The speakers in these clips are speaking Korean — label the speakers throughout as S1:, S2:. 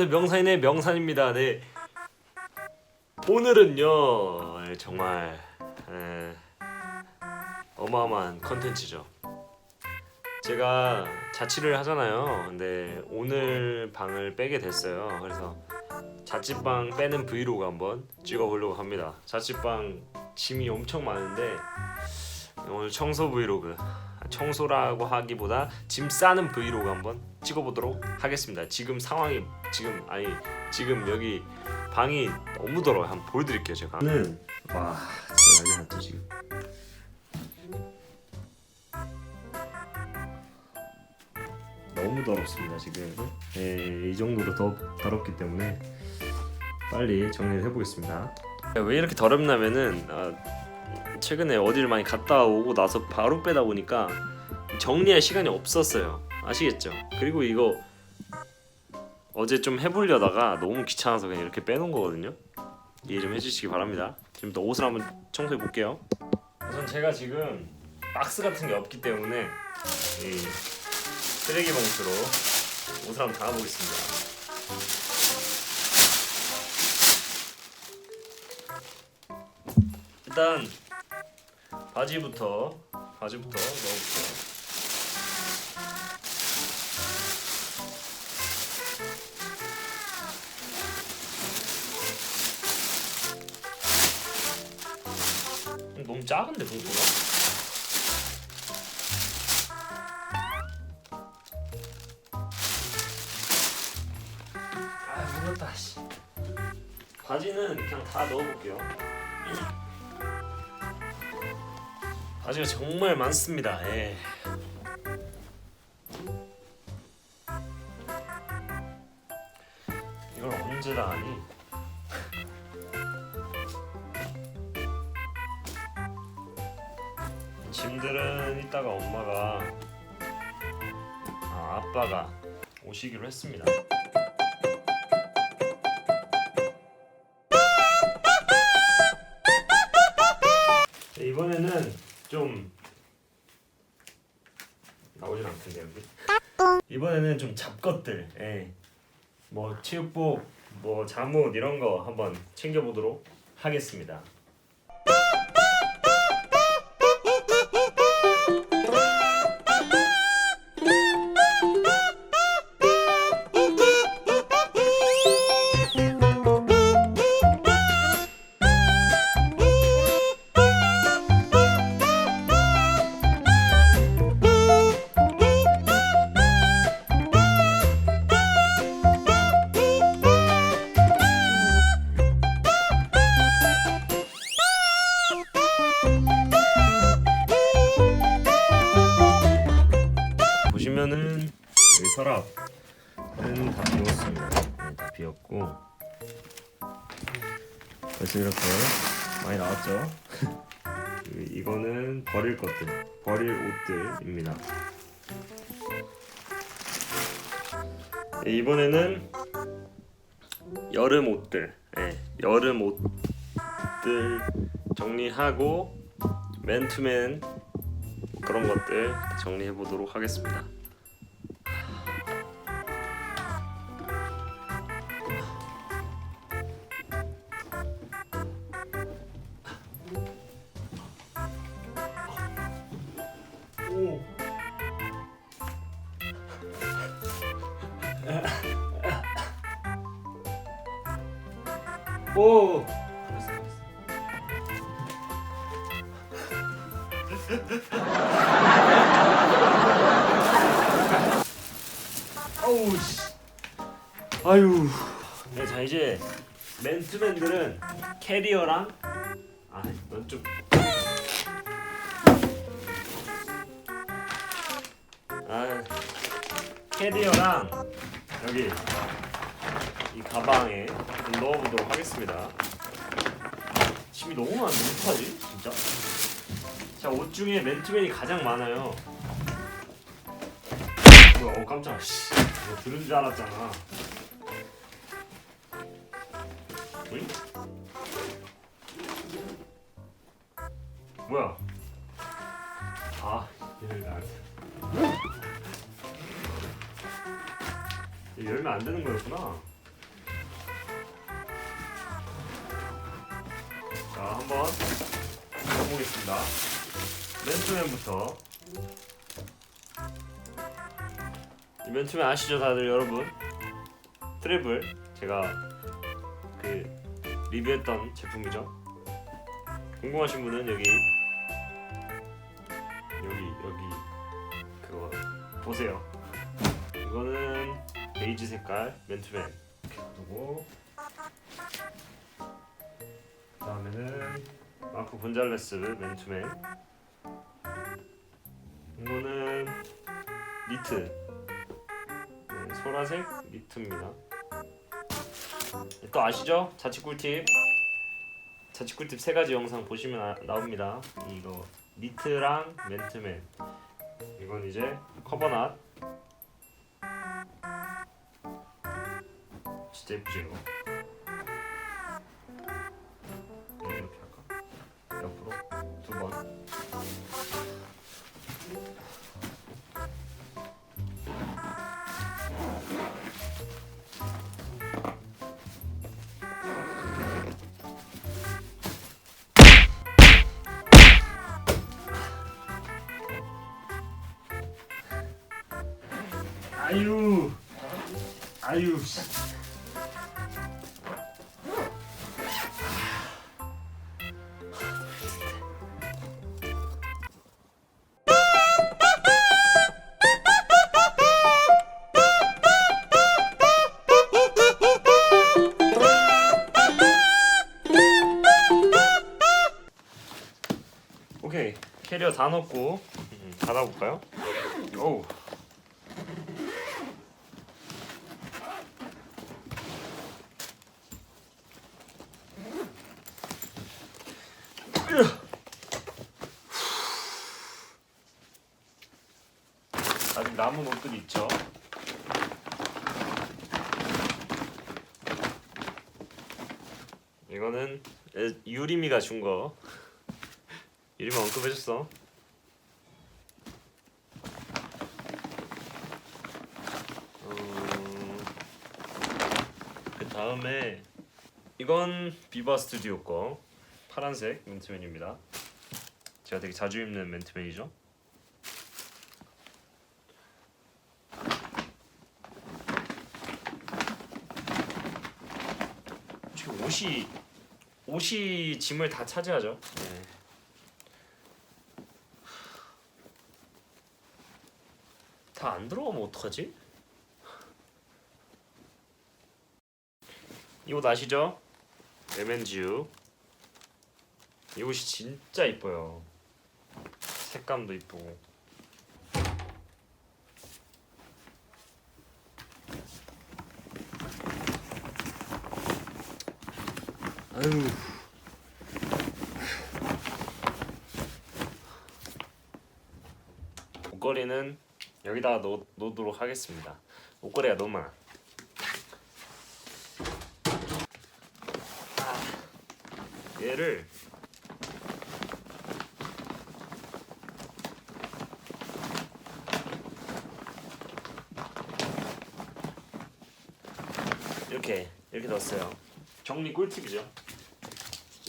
S1: 안녕하세요 명산인의 명산입니다. 네 오늘은요 예, 정말 에, 어마어마한 컨텐츠죠. 제가 자취를 하잖아요. 근데 오늘 방을 빼게 됐어요. 그래서 자취방 빼는 브이로그 한번 찍어보려고 합니다. 자취방 짐이 엄청 많은데 오늘 청소 브이로그 청소라고 하기보다 짐 싸는 브이로그 한번 찍어보도록 하겠습니다. 지금 상황이 지금 아니 지금 여기 방이 너무 더러워요. 한번 보여드릴게요 제가. 는 와, 진짜 난리 났죠 지금. 너무 더럽습니다 지금. 네, 이 정도로 더 더럽기 때문에 빨리 정리를 해보겠습니다. 왜 이렇게 더럽냐면은 아, 최근에 어디를 많이 갔다 오고 나서 바로 빼다 보니까 정리할 시간이 없었어요. 아시겠죠? 그리고 이거 어제 좀 해보려다가 너무 귀찮아서 그냥 이렇게 빼놓은 거거든요. 이해 좀 해주시기 바랍니다. 지금부터 옷을 한번 청소해 볼게요. 우선 제가 지금 박스 같은 게 없기 때문에 이 쓰레기 봉투로 옷을 한번 담아보겠습니다. 일단 바지부터 바지부터 넣어볼게요. 너무 작은데 봉투가? 아 무겁다 씨. 바지는 그냥 다 넣어볼게요. 바지가 정말 많습니다. 예. 이걸 언제 다 하니? 짐들은 이따가 엄마가 아 아빠가 오시기로 했습니다. 이번에는 좀 잡것들, 예. 뭐 체육복, 뭐 잠옷 이런 거 한번 챙겨보도록 하겠습니다. 여름 옷들 정리하고 맨투맨 그런 것들 정리해 보도록 하겠습니다. 캐리어랑 아, 넌 좀. 아, 캐리어랑 여기 이 가방에 좀 넣어보도록 하겠습니다. 짐이 너무 많은데 어떡하지? 진짜? 자, 옷 중에 맨투맨이 가장 많아요. 뭐야, 어 깜짝아. 씨. 뭐 들은 줄 알았잖아. 이 맨투맨 아시죠, 다들 여러분? 트래블 제가 그 리뷰했던 제품이죠. 궁금하신 분은 여기 여기 여기 그거 보세요. 이거는 베이지 색깔 맨투맨 이렇게 두고 그다음에는 마크 본잘레스 맨투맨 이거는 니트 네, 소라색 니트입니다. 또 아시죠? 자취 꿀팁 자취 꿀팁 세 가지 영상 보시면 아- 나옵니다. 이거 니트랑 맨투맨 이건 이제 커버낫 진짜 예쁘지 아유 아유 씨. 오케이 캐리어 다 넣고 음, 닫아볼까요? 오 아직 남은 옷들이 있죠. 이거는 에, 유리미가 준 거. 유리미 언급해줬어. 음, 그 다음에 이건 비바 스튜디오 거 파란색 맨투맨입니다. 제가 되게 자주 입는 맨투맨이죠. 지금 옷이 옷이 짐을 다 차지하죠. 네. 다안 들어가면 어떡하지? 이 옷 아시죠? 레멘지유. 이 옷이 진짜 이뻐요. 색감도 이쁘고. 아유. 옷걸이는 여기다가 놓, 놓도록 하겠습니다. 옷걸이가 너무 많아. 아, 얘를 이렇게 이렇게 넣었어요. 정리 꿀팁이죠.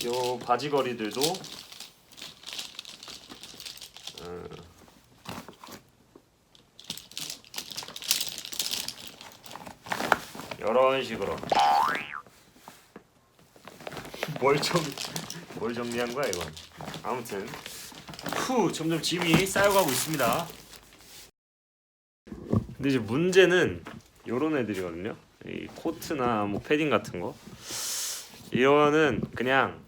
S1: 요 바지거리들도 어, 이런 식으로. 뭘 정, 뭘 정리한 거야 이건? 아무튼. 후 점점 짐이 쌓여가고 있습니다. 근데 이제 문제는 요런 애들이거든요. 이 코트나 뭐 패딩 같은 거 이거는 그냥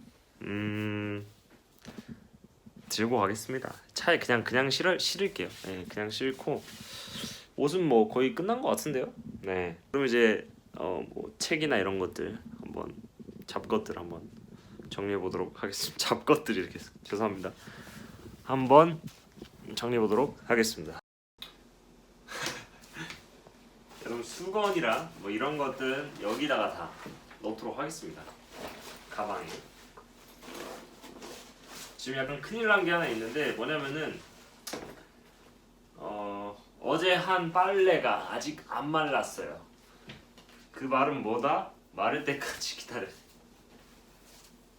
S1: 음 들고 가겠습니다 차에 그냥 그냥 실을 실을게요 네, 그냥 실고 옷은 뭐 거의 끝난 것 같은데요 네 그럼 이제 어 뭐 책이나 이런 것들 한번 잡것들 한번 정리해 보도록 하겠습니다. 잡것들 이렇게 죄송합니다. 한번 정리해 보도록 하겠습니다. 여러분 수건이랑 뭐 이런 것들 여기다가 다 넣도록 하겠습니다. 가방에. 지금 약간 큰일 난 게 하나 있는데 뭐냐면은 어 어제 한 빨래가 아직 안 말랐어요. 그 말은 뭐다? 마를 때까지 기다려.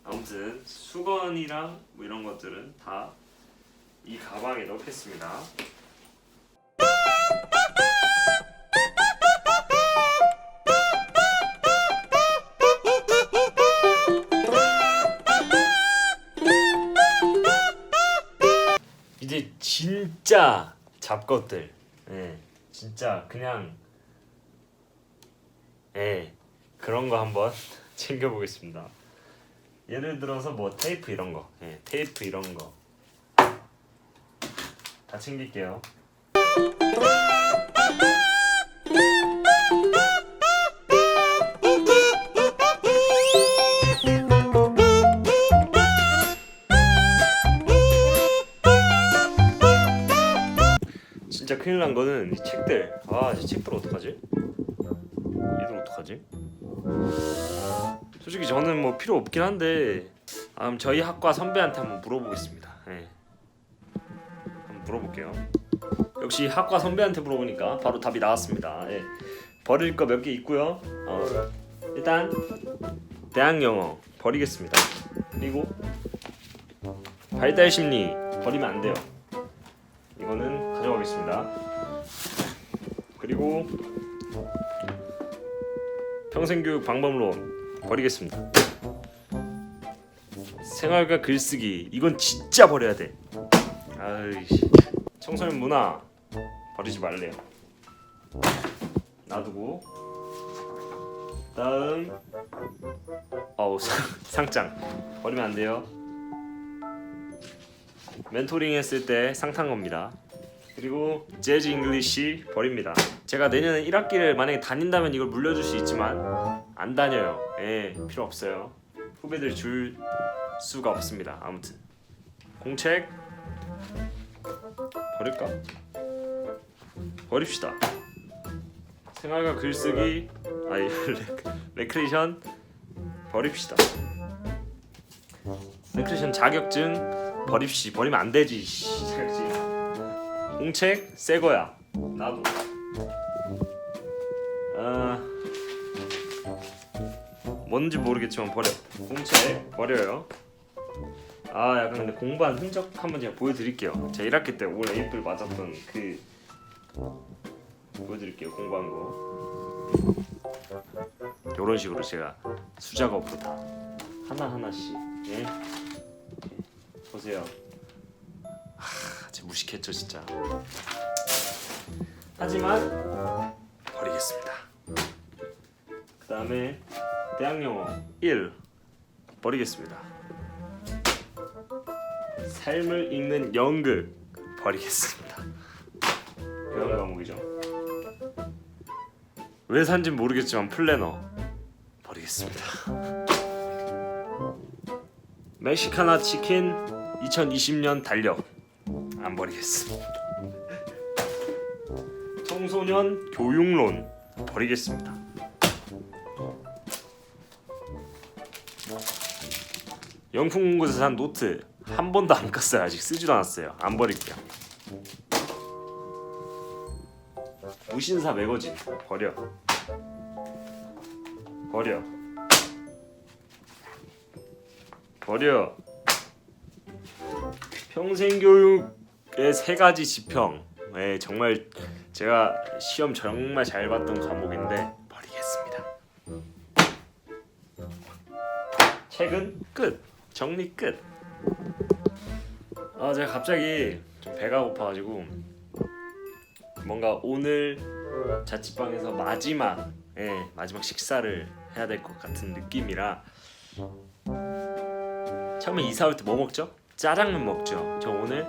S1: 아무튼 수건이랑 뭐 이런 것들은 다 이 가방에 넣겠습니다. 진짜 잡것들, 예, 진짜 그냥 예, 그런 거 한번 챙겨 보겠습니다. 예를 들어서 뭐 테이프 이런 거, 예, 테이프 이런 거 다 챙길게요. 큰일 난 거는 이 책들. 아, 이 책들 어떡하지? 얘들 어떡하지? 솔직히 저는 뭐 필요 없긴 한데 아, 그럼 저희 학과 선배한테 한번 물어보겠습니다. 예. 한번 물어볼게요. 역시 학과 선배한테 물어보니까 바로 답이 나왔습니다. 예. 버릴 거 몇 개 있고요. 어, 일단 대학 영어 버리겠습니다. 그리고 발달 심리 버리면 안 돼요. 이거는 가져가겠습니다. 그리고 평생교육 방법론 버리겠습니다. 생활과 글쓰기 이건 진짜 버려야 돼. 아이씨 청소년 문화 버리지 말래요. 놔두고 다음 어우 상, 상장 버리면 안 돼요. 멘토링 했을 때 상 탄 겁니다. 그리고 재즈 잉글리시 버립니다. 제가 내년에 1학기를 만약에 다닌다면 이걸 물려줄 수 있지만 안 다녀요. 예, 필요 없어요. 후배들 줄 수가 없습니다. 아무튼 공책 버릴까? 버립시다. 생활과 글쓰기 아니 레 크레이션 버립시다. 레크레이션 자격증 버립시 버리면 안 되지. 씨, 자격증. 공책 새 거야. 나도. 아 뭔지 모르겠지만 버려. 공책 버려요. 아 약간 근데 공부한 흔적 한번 제가 보여드릴게요. 제가 1학기 때 올 에이플 맞았던 그 보여드릴게요 공부한 거. 이런 식으로 제가 수작업으로 다 하나 하나씩 예 보세요. 무식했죠 진짜. 하지만 버리겠습니다. 그 다음에 대학 영어 1 버리겠습니다. 삶을 읽는 연극 버리겠습니다. 이런 과목이죠. 왜 산지 모르겠지만 플래너 버리겠습니다. 멕시카나 치킨 2020년 달력 안 버리겠습니다. 청소년 교육론 버리겠습니다. 영풍공고에서 산 노트 한 번도 안 깠어요. 아직 쓰지도 않았어요. 안 버릴게요. 무신사 매거진 버려. 버려. 버려. 평생교육의 세 가지 지평. 네, 정말 제가 시험 정말 잘 봤던 과목인데 버리겠습니다. 책은 끝. 정리 끝. 아 제가 갑자기 좀 배가 고파가지고 뭔가 오늘 자취방에서 마지막 예 마지막 식사를 해야 될 것 같은 느낌이라 처음에 이사 올 때 뭐 먹죠? 짜장면 먹죠. 저 오늘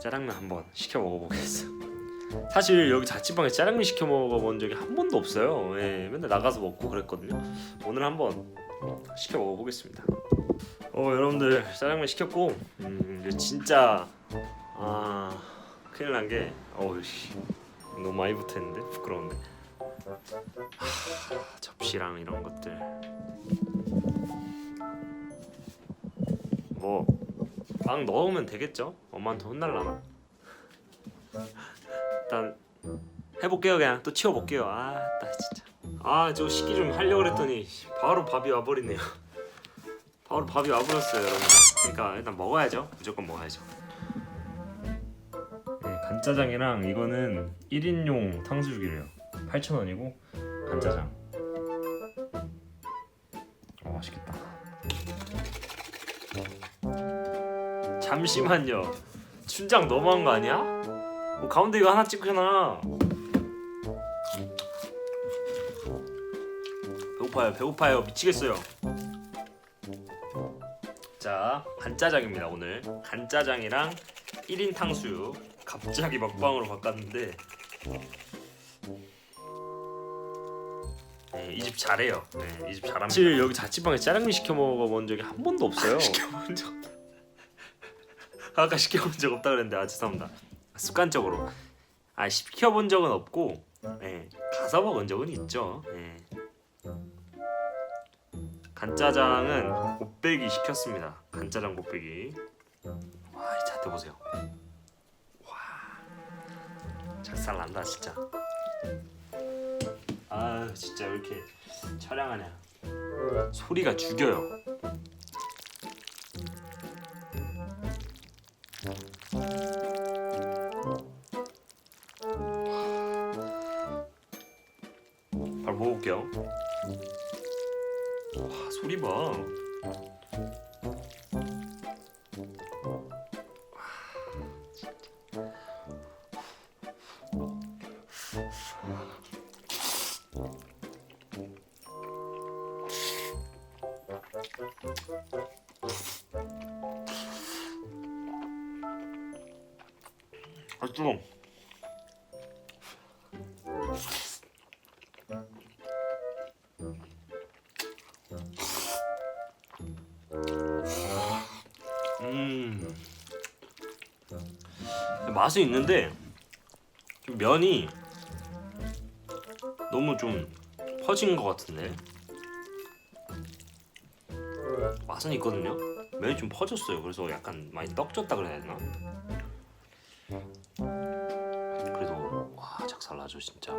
S1: 짜장면 한번 시켜 먹어보겠어요. 사실 여기 자취방에 짜장면 시켜 먹어본 적이 한 번도 없어요. 예, 맨날 나가서 먹고 그랬거든요. 오늘 한번 시켜 먹어보겠습니다. 어 여러분들 짜장면 시켰고 음, 진짜 아 큰일 난 게 어우씨 너무 많이 붙었는데 부끄러운데 하, 접시랑 이런 것들 뭐 막 넣으면 되겠죠? 엄마한테 혼날라나? 일단 해볼게요 그냥. 또 치워볼게요. 아나 진짜. 아 저 식기 좀 하려고 그랬더니 바로 밥이 와버리네요. 바로 밥이 와버렸어요 여러분. 그러니까 일단 먹어야죠. 무조건 먹어야죠. 네, 간짜장이랑 이거는 1인용 탕수육이래요. 8,000원이고 간짜장. 어 맛있겠다 잠시만요. 춘장 너무한 거 아니야? 뭐 가운데 이거 하나 찍잖아. 배고파요 배고파요. 미치겠어요. 자 간짜장입니다 오늘. 간짜장이랑 1인 탕수육. 갑자기 먹방으로 바꿨는데. 네, 이집 잘해요. 네, 이 집 잘합니다. 사실 여기 자취방에 짜장면 시켜 먹어본 적이 한 번도 없어요. 시켜본 적 아까 시켜본 적 없다 그랬는데 아 죄송합니다 습관적으로 아 시켜본 적은 없고 네, 가서 먹은 적은 있죠 네. 간짜장은 곱빼기 시켰습니다. 간짜장 곱빼기. 와, 이 자태 보세요. 와, 작살 난다 진짜. 아, 진짜 왜 이렇게 촬영하냐? 소리가 죽여요. 맛은 있는데 좀 면이 너무 좀 퍼진 것 같은데. 맛은 있거든요. 면이 좀 퍼졌어요. 그래서 약간 많이 떡졌다 그래야 되나? 그래도 와 작살나죠 진짜.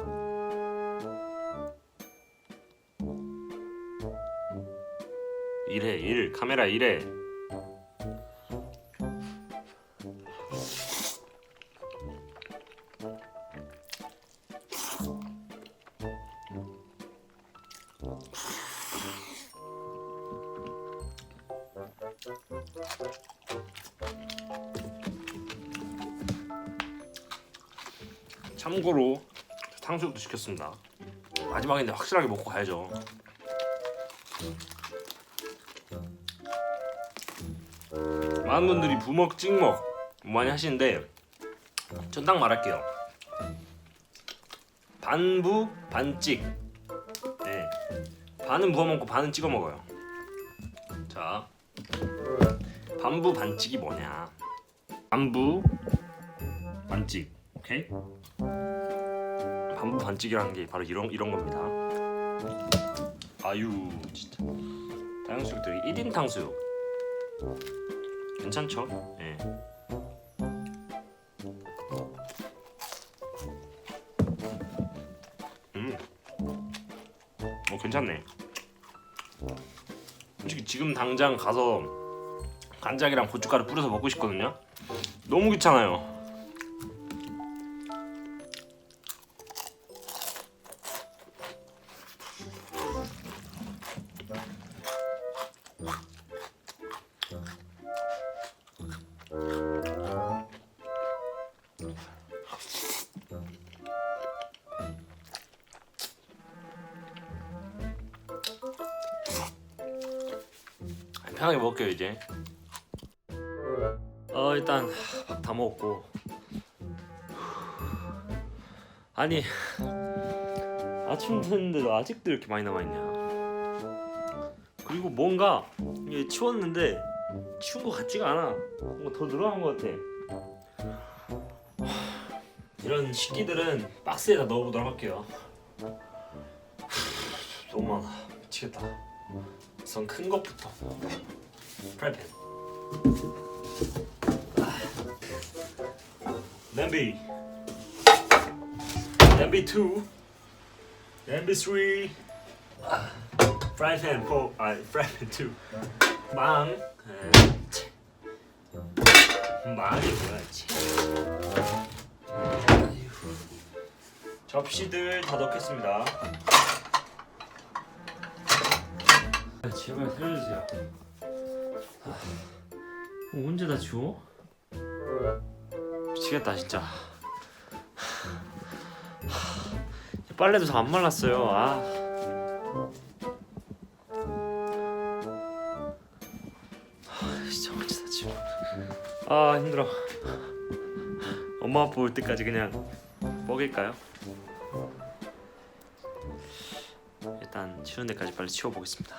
S1: 이래 일. 카메라 이래 참고로 탕수육도 시켰습니다. 마지막인데 확실하게 먹고 가야죠. 많은 분들이 부먹 찍먹 많이 하시는데 전 딱 말할게요. 반부 반찍. 네. 반은 부어 먹고 반은 찍어 먹어요. 반부 반찍이 뭐냐? 반부 반찍. 오케이? 반부 반찍이라는 게 바로 이런 이런 겁니다. 아유 진짜 탕수육들이 1인 탕수육 괜찮죠? 예. 음, 어 괜찮네. 솔직히 지금 당장 가서 간장이랑 고춧가루 뿌려서 먹고 싶거든요. 너무 귀찮아요. 편하게 먹을게요 이제. 먹었고. 아니 아침 됐는데도 아직도 이렇게 많이 남아 있냐? 그리고 뭔가 이게 치웠는데 치운 것 같지가 않아. 뭔가 더 늘어난 것 같아. 이런 식기들은 박스에다 넣어보도록 할게요. 너무 많아. 미치겠다. 우선 큰 것부터. 프라이팬. 아. 냄비. 냄비 2. MB3 프라이팬 4아 프라이팬 2 망. 망이 뭐야 치. 접시들 다 넣겠습니다. 아, 제발 살려주세요. 아, 언제 다 지워? 미치겠다 진짜. 빨래도 다 안 말랐어요. 아. 아, 진짜 다 지워? 아 힘들어. 엄마 아빠 올 때까지 그냥 먹일까요? 일단 치우는 데까지 빨리 치워보겠습니다.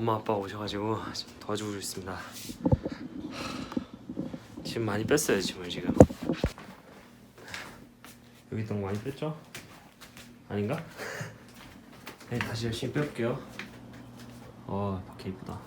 S1: 엄마 아빠 오셔가지고 지금 도와주고 있습니다. 지금 많이 뺐어요 짐을 지금. 여기 있던 거 많이 뺐죠? 아닌가? 네 다시 열심히 빼볼게요. 어 밖에 이쁘다.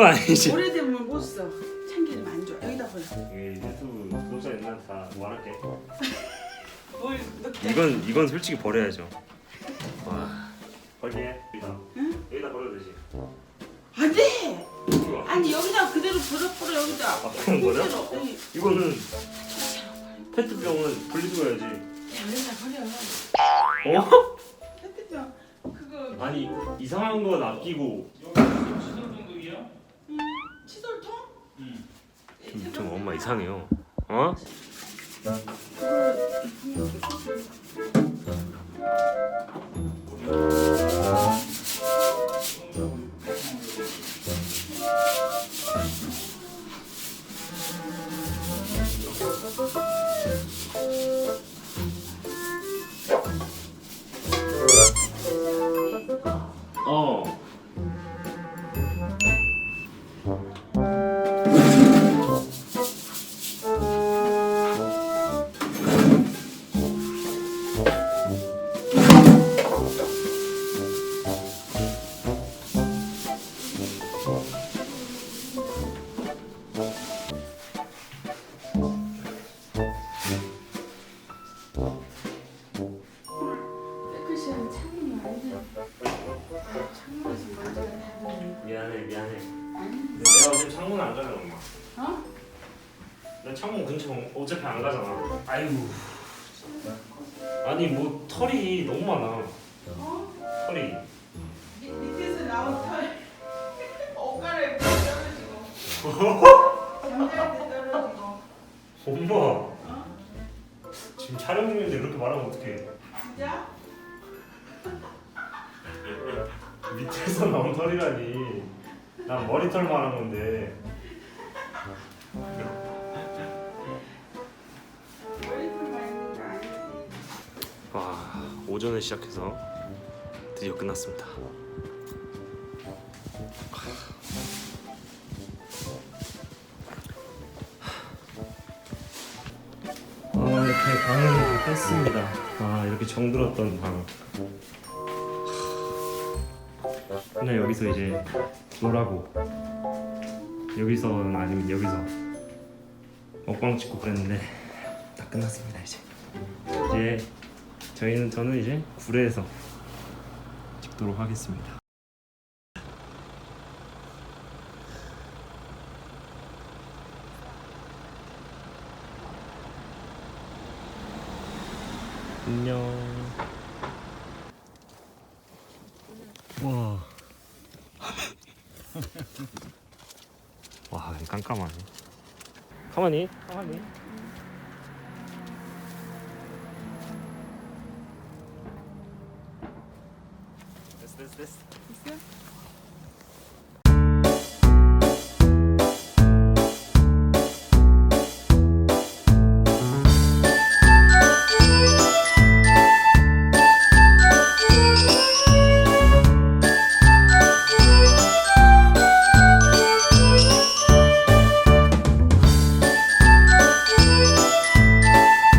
S1: 이거 아니지.
S2: 오래되면 못 써. 참기름 안 줘. 여기다 버려.
S1: 이 유튜브 구독자 옛날 다 말할게.
S2: 뭘, 넣게.
S1: 이건 이건 솔직히 버려야죠. 와. 버리게. 여기다.
S2: 응?
S1: 여기다 버려도 되지.
S2: 안 돼!
S1: 이거.
S2: 아니, 여기다 그대로 버려, 버려, 여기다.
S1: 아, 그런 거냐?
S2: 통째로. 여기.
S1: 이거는 페트병은 분리수거해야지.
S2: 야, 여기다 버려.
S1: 어?
S2: 페트병. 그거,
S1: 아니 이상한 건 아끼고.
S2: 음, 칫솔통?
S1: 좀, 좀 엄마 이상해요. 어? 어.
S2: 밑에서 나온
S1: 털이라니. 난 머리털 말한 건데.
S2: 거 아니지?
S1: 와 오전에 시작해서 드디어 끝났습니다. 아 이렇게 방을 뺐습니다. 아 이렇게 정들었던 방. 그냥 여기서 이제 놀라고 여기서는 아니면 여기서 먹방 찍고 그랬는데 다 끝났습니다 이제. 이제 저희는 저는 이제 구례에서 찍도록 하겠습니다. 안녕. 와. 와, 깜깜하네. 가만히, 가만히.